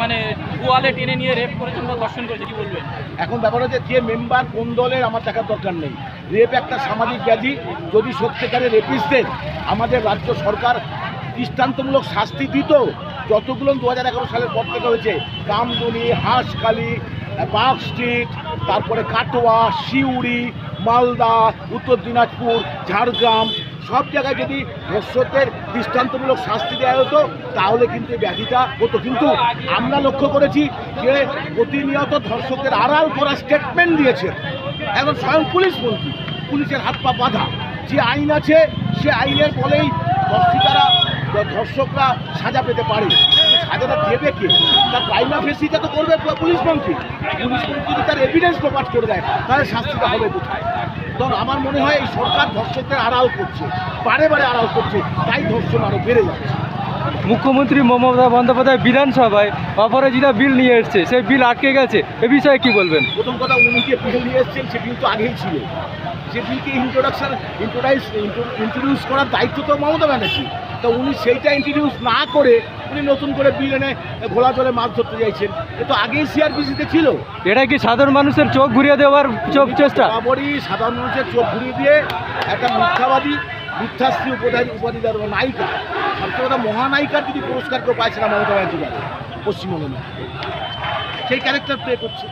মানে গোয়ালে টেনে নিয়ে রেপ ধর্ষণ করেছে এখন ব্যাপার হচ্ছে যে মেম্বার কোন দলের আমার দেখার দরকার নেই। রেপ একটা সামাজিক ব্যাধি, যদি সত্যিকারের রেপিস্টদের আমাদের রাজ্য সরকার দৃষ্টান্তমূলক শাস্তি দিত। যতগুলো দু হাজার এগারো সালের পর থেকে হয়েছে। কামদুনি হাঁসখালি, বাঘ স্ট্রিট, তারপরে কাটোয়া শিউড়ি মালদা, উত্তর দিনাজপুর, ঝাড়গ্রাম, সব জায়গায় যদি ধর্ষকদের দৃষ্টান্তমূলক শাস্তি দেওয়া হতো, তাহলে কিন্তু এই ব্যাধিটা হতো। কিন্তু আমরা লক্ষ্য করেছি যে প্রতিনিয়ত ধর্ষকের আড়াল করা স্টেটমেন্ট দিয়েছে। এখন স্বয়ং পুলিশ মন্ত্রী। পুলিশের হাত পা বাঁধা। যে আইন আছে, সে আইনের বলেই ধর্ষিতারা ধর্ষকরা সাজা পেতে পারে। সাজাটা দেবে কে? তার প্রাইমা ফেসিটা তো করবে পুলিশ মন্ত্রী পুলিশ মন্ত্রী যদি তার এভিডেন্স প্রকাশ করে দেয় তাহলে শাস্তিটা হবে কোথায়? তখন আমার মনে হয় এই সরকার ধর্ষকদের আড়াল করছে বারে বারে আড়াল করছে তাই ধর্ষণ আরও বেড়ে যাচ্ছে। মুখ্যমন্ত্রী মমতা বন্দ্যোপাধ্যায় বিধানসভায় অপরাজিতা বিল নিয়ে এসছে। সেই বিল আটকে গেছে। এ বিষয়ে কি বলবেন? প্রথম কথা উনি যে বিল নিয়ে এসছেন সে বিল তো আগেই ছিল। সে বিলকে ইন্ট্রোডাকশন ইন্ট্রোডাইস ইন্ট্রোডিউস করার দায়িত্ব তো মমতা ব্যানার্জি। তা উনি সেইটা ইন্ট্রোডিউস না করে উনি নতুন করে বিল এনে ঘোলা জলে মাছ ধরতে চাইছেন। এ তো আগেই সিআরপিসিতে ছিল। এটা কি সাধারণ মানুষের চোখ ঘুরিয়ে দেওয়ার চোখ চেষ্টা? বরাবরই সাধারণ মানুষের চোখ ঘুরিয়ে দিয়ে একটা মিথ্যাবাদী মিথ্যাশ্রী উপাধি উপাধিদার বা নায়িকা সবচেয়ে কথা মহানায়িকার যদি পুরস্কার কেউ পাইছে না মমতা ব্যানার্জি পশ্চিমবঙ্গে সেই ক্যারেক্টার প্লে করছে।